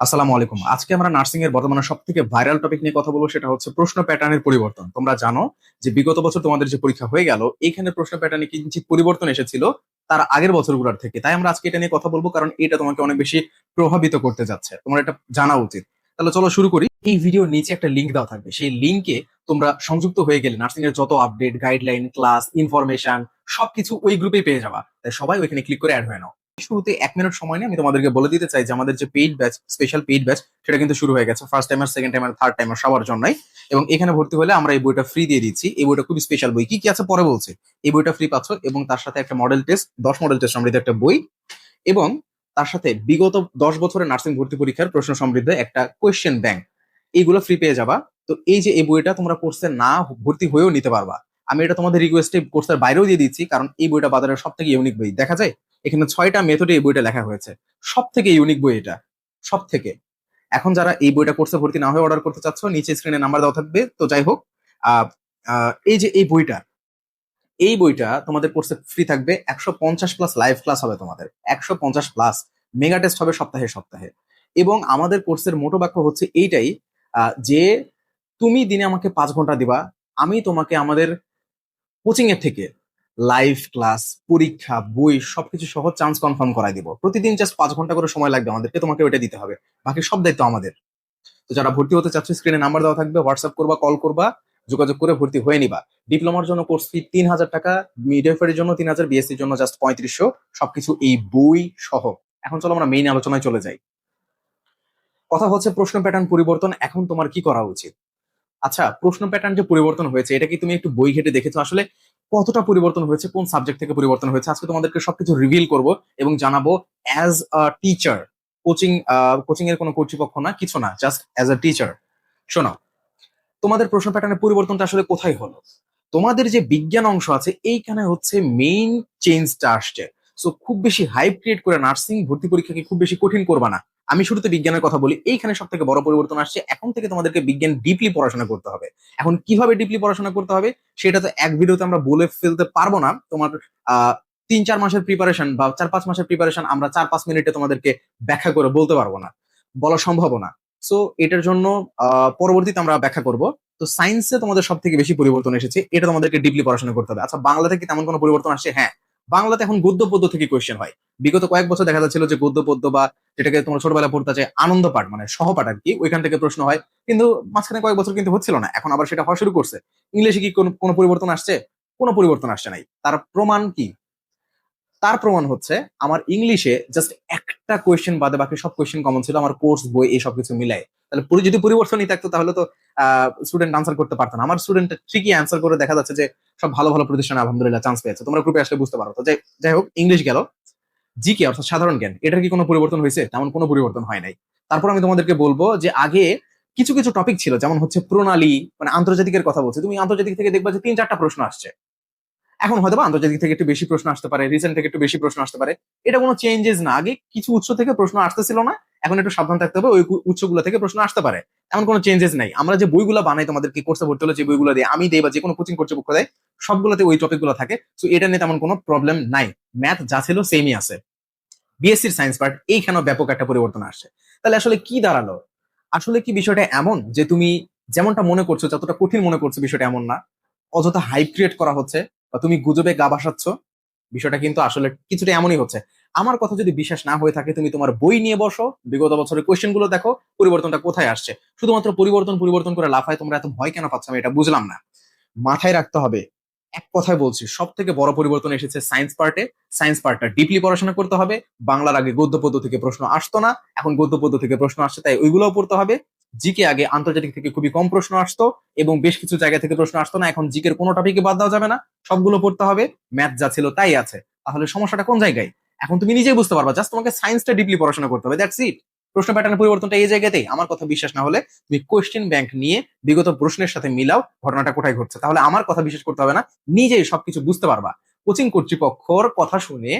আসসালামু আলাইকুম। আজকে আমরা নার্সিং এর বর্তমানে সব থেকে ভাইরাল টপিক নিয়ে কথা বলব, সেটা হচ্ছে প্রশ্ন প্যাটার্নের পরিবর্তন। তোমরা জানো যে বিগত বছর তোমাদের যে পরীক্ষা হয়ে গেল এখানে প্রশ্ন প্যাটার্নে কিঞ্চিত পরিবর্তন এসেছিল তার আগের বছরগুলোর থেকে। তাই আমরা আজকে এটা নিয়ে কথা বলব, কারণ এটা তোমাকে অনেক বেশি প্রভাবিত করতে যাচ্ছে। তোমার এটা জানা উচিত। তাহলে চলো শুরু করি। এই ভিডিওর নিচে একটা লিঙ্ক দেওয়া থাকবে। সেই লিঙ্কে তোমরা সংযুক্ত হয়ে গেলে নার্সিং এর যত আপডেট গাইডলাইন ক্লাস ইনফরমেশন সবকিছু ওই গ্রুপে পেয়ে যাবা। তাই সবাই ওইখানে ক্লিক করে অ্যাড হয়ে নাও। শুরুতে এক মিনিট সময় নিয়ে আমি তোমাদেরকে বলে দিতে চাই যে আমাদের যে paid batch special paid batch সেটা কিন্তু শুরু হয়ে গেছে। First timer second timer third timer সবার জন্যই। এবং এখানে ভর্তি হলে আমরা এই বইটা ফ্রি দিয়ে দিচ্ছি। এই বইটা খুবই স্পেশাল বই। কি কি আছে পরে বলছে? এই বইটা ফ্রি পাচ্ছ এবং তার সাথে একটা মডেল টেস্ট দশ মডেল টেস্ট সমৃদ্ধ একটা বই এবং তার সাথে বিগত দশ বছরের নার্সিং ভর্তি পরীক্ষার প্রশ্ন সমৃদ্ধ একটা কোয়েশ্চেন ব্যাংক এইগুলো ফ্রি পেয়ে যাবা। তো এই যে এই বইটা তোমরা কোর্সে না ভর্তি হয়েও নিতে পারবা। আমি এটা তোমাদের রিকোয়েস্টে কোর্সের বাইরেও দিয়ে দিচ্ছি, কারণ এই বইটা বাজারের সব থেকে ইউনিক বই। দেখা যায়? এখানে ছয়টা মেথডে এই বইটা লেখা হয়েছে। সব থেকে ইউনিক বই এটা। সব থেকে এখন যারা এই বইটা কোর্সে ভর্তি না হয়ে অর্ডার করতে চাচ্ছ, নিচে স্ক্রিনে নাম্বার দেওয়া থাকবে। তো যাই হোক এই যে এই বইটা এই বইটা তোমাদের কোর্সে ফ্রি থাকবে। একশো পঞ্চাশ প্লাস লাইভ ক্লাস হবে তোমাদের। একশো পঞ্চাশ প্লাস মেগা টেস্ট হবে সপ্তাহে সপ্তাহে। এবং আমাদের কোর্সের মোটো বাক্য হচ্ছে এইটাই যে তুমি দিনে আমাকে পাঁচ ঘণ্টা দিবা, আমি তোমাকে আমাদের কোচিং এর থেকে লাইভ ক্লাস পরীক্ষা, বই, সবকিছু সহ চান্স কনফার্ম করাই দিব। প্রতিদিন জাস্ট পাঁচ ঘণ্টা করে সময় লাগবে আমাদেরকে তোমাকে ওইটা দিতে হবে। বাকি সব দায়িত্ব আমাদের। তো যারা ভর্তি হতে চাচ্ছ স্ক্রিনে নাম্বার দেওয়া থাকবে হোয়াটসঅ্যাপ করবা কল করবা, যোগাযোগ করে ভর্তি হয়ে নিবা। ডিপ্লোমার জন্য কোর্স ফি তিন হাজার টাকা মিডিয়াফারের জন্য তিন হাজার বিএসসির জন্য জাস্ট পঁয়ত্রিশশো। সবকিছু এই বই সহ। এখন চলো আমরা মেইন আলোচনায় চলে যাই। কথা হচ্ছে প্রশ্ন প্যাটার্ন পরিবর্তন, এখন তোমার কি করা উচিত? আচ্ছা প্রশ্ন প্যাটার্ন যে পরিবর্তন হয়েছে, এটা কি তুমি একটু বই ঘেটে দেখেছ? আসলে কতটা পরিবর্তন হয়েছে, কোন সাবজেক্ট থেকে পরিবর্তন হয়েছে, আজকে তোমাদেরকে সবকিছু রিভিল করব এবং জানাব as a teacher coaching coaching এর কোনো কর্তৃপক্ষ না, কিছু না জাস্ট অ্যাজ আ টিচার শোনো, তোমাদের প্রশ্ন প্যাটার্নের পরিবর্তনটা আসলে কোথায় হলো? তোমাদের যে বিজ্ঞান অংশ আছে, এইখানে হচ্ছে মেইন চেঞ্জটা আসছে। সো খুব বেশি হাইপ ক্রিয়েট করে নার্সিং ভর্তি পরীক্ষাকে খুব বেশি কঠিন করবা না। আমি শুরুতে বিজ্ঞানের কথা বলি, এইখানে সব থেকে বড় পরিবর্তন আসছে। এখন থেকে তোমাদেরকে বিজ্ঞান ডিপলি পড়াশোনা করতে হবে। এখন কীভাবে ডিপলি পড়াশোনা করতে হবে, সেটা তো এক ভিডিওতে আমরা বলে ফেলতে পারব না। তোমার তিন চার মাসের প্রিপারেশন বা চার পাঁচ মাসের প্রিপারেশন আমরা চার পাঁচ মিনিটে তোমাদেরকে ব্যাখ্যা করে বলতে পারব না। বলা সম্ভব না। সো এটার জন্য পরবর্তীতে আমরা ব্যাখ্যা করব। তো সায়েন্সে তোমাদের সব থেকে বেশি পরিবর্তন এসেছে, এটা তোমাদেরকে ডিপলি পড়াশোনা করতে হবে। আচ্ছা বাংলাতে কি তেমন কোনো পরিবর্তন আসছে? হ্যাঁ বাংলাতে এখন গদ্য পদ্য থেকে কোয়েশ্চেন হয়। বিগত কয়েক বছর দেখা যাচ্ছিল যে গদ্য পদ্য বা যেটাকে তোমার ছোটবেলা পড়তে চাই আনন্দ পাঠ মানে সহপাঠ আর কি, ওইখান থেকে প্রশ্ন হয়। কিন্তু মাঝখানে কয়েক বছর কিন্তু হচ্ছিল না, এখন আবার সেটা হওয়া শুরু করছে। ইংলিশে কি কোনো পরিবর্তন আসছে? কোনো পরিবর্তন আসছে নাই। তার প্রমাণ কি? তার প্রমাণ হচ্ছে আমার ইংলিশে জাস্ট একটা কোয়েশ্চেন বাদে বাকি সব কোয়েশ্চেন কমন ছিল, আমার কোর্স বই, এই সব কিছু মিলাই। তাহলে পুরো যদি পরিবর্তনই থাকতো, তাহলে তো স্টুডেন্ট আনসার করতে পারতো না। আমার স্টুডেন্ট ঠিকই অ্যান্সার করে দেখা যাচ্ছে যে সব ভালো ভালো প্রতিষ্ঠানে আলহামদুলিল্লাহ চান্স পেয়েছে। তোমরা গ্রুপে আসলে বুঝতে পারো। তো যাই যাই হোক ইংলিশ গেল। জিকে অর্থাৎ সাধারণ জ্ঞান। এটার কি কোনো পরিবর্তন হয়েছে? তেমন কোনো পরিবর্তন হয় নাই। তারপর আমি তোমাদেরকে বলব যে আগে কিছু কিছু টপিক ছিল, যেমন হচ্ছে প্রণালী মানে আন্তর্জাতিকের কথা বলছি। তুমি আন্তর্জাতিক থেকে দেখবা যে তিন, চারটা প্রশ্ন আসছে। এখন হয়তো আন্তর্জাতিক থেকে একটু বেশি প্রশ্ন আসতে পারে রিসেন্ট থেকে একটু বেশি প্রশ্ন আসতে পারে। এটা কোনো চেঞ্জেস না। আগে কিছু উৎস থেকে প্রশ্ন আসতেছিল না, এখন একটু সাবধান থাকতে হবে, ওই উৎসগুলো থেকে প্রশ্ন আসতে পারে। এমন কোনো চেঞ্জেস নাই। আমরা যে বইগুলো বানাই, তোমাদেরকে কোর্সে ভর্তি হলে যে বইগুলো দিয়ে আমি দেই বা যে কোনো কোচিং কর্তৃপক্ষ দেয় সবগুলোতে ওই টপিকগুলো থাকে। তো এটা নিয়ে তেমন কোনো প্রবলেম নাই। ম্যাথ যা ছিল সেমই আছে। বিএসসির সায়েন্স পার্ট এইখানেও ব্যাপক একটা পরিবর্তন আসছে। তাহলে আসলে কি দাঁড়াল? আসলে কি বিষয়টা এমন যে তুমি যেমনটা মনে করছ, যতটা কঠিন মনে করছ বিষয়টা এমন না, অযথা হাইপ ক্রিয়েট করা হচ্ছে বা তুমি গুজবে গা ভাসাচ্ছ বিষয়টা কিন্তু আসলে কিছুটা এমনই হচ্ছে। আমার কথা যদি বিশ্বাস না হয়ে থাকে, তুমি তোমার বই নিয়ে বসো, বিগত বছরের কোয়েশ্চেনগুলো দেখো, পরিবর্তনটা কোথায় আসছে? শুধুমাত্র পরিবর্তন পরিবর্তন করে লাফায় তোমরা এত ভয় কেন পাচ্ছ আমি এটা বুঝলাম না। মাথায় রাখতে হবে, এক কথায় বলছি সব থেকে বড় পরিবর্তন এসেছে সায়েন্স পার্টে সায়েন্স পার্টটা ডিপলি পড়াশোনা করতে হবে। বাংলার আগে গদ্য পদ্য থেকে প্রশ্ন আসতো না, এখন গদ্য পদ্য থেকে প্রশ্ন আসছে, তাই ওইগুলোও পড়তে হবে। জিকে আগে আন্তর্জাতিক থেকে খুবই কম প্রশ্ন আসতো এবং বেশ কিছু জায়গা থেকে প্রশ্ন আসতো না, এখন জিকের কোনো টপিকে বাদ দেওয়া যাবে না, সবগুলো পড়তে হবে ম্যাথ যা ছিল তাই আছে। তাহলে সমস্যাটা কোন জায়গায়? এখন তুমি নিজেই বুঝতে পারবা জাস্ট তোমাকে সায়েন্সটা ডিপলি পড়াশোনা করতে হবে দ্যাটস ইট প্রশ্ন প্যাটার্নের পরিবর্তনটা এই জায়গাতেই আমার কথা বিশ্বাস না হলে তুমি কোয়েশ্চেন ব্যাংক নিয়ে বিগত প্রশ্নের সাথে মিলাও, ঘটনাটা কোথায় ঘটছে। তাহলে আমার কথা বিশ্বাস করতে হবে না, নিজেই সবকিছু বুঝতে পারবা। কোচিং কর্তৃপক্ষর কথা শুনে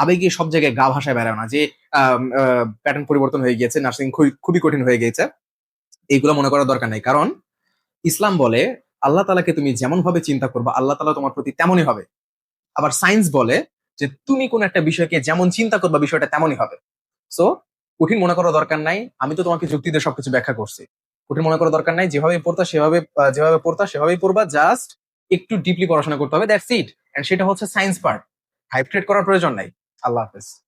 আবেগে সব জায়গায় গা ভাষায় বেড়ায় না, যে প্যাটার্ন পরিবর্তন হয়ে গিয়েছে নার্সিং খুবই কঠিন হয়ে গিয়েছে। এইগুলো মনে করার দরকার নেই, কারণ ইসলাম বলে, আল্লাহ তালাকে তুমি যেমন ভাবে চিন্তা করবা, আল্লাহ তালা তোমার প্রতি তেমনই হবে। আবার সায়েন্স বলে যে, তুমি কোন একটা বিষয়কে যেমন চিন্তা করবা, বিষয়টা তেমনই হবে। সো কঠিন মনে করার দরকার নাই, আমি তো তোমাকে যুক্তিতে সবকিছু ব্যাখ্যা করছি। কঠিন মনে করার দরকার নাই, যেভাবে পড়তা, সেভাবে, যেভাবে পড়তা, সেভাবেই পড়বা জাস্ট একটু ডিপলি পড়াশোনা করতে হবে দ্যাটস ইট এন্ড সেটা হচ্ছে সায়েন্স পার্ট হাইপ ট্রেড করার প্রয়োজন নাই। আল্লাহ হাফেজ।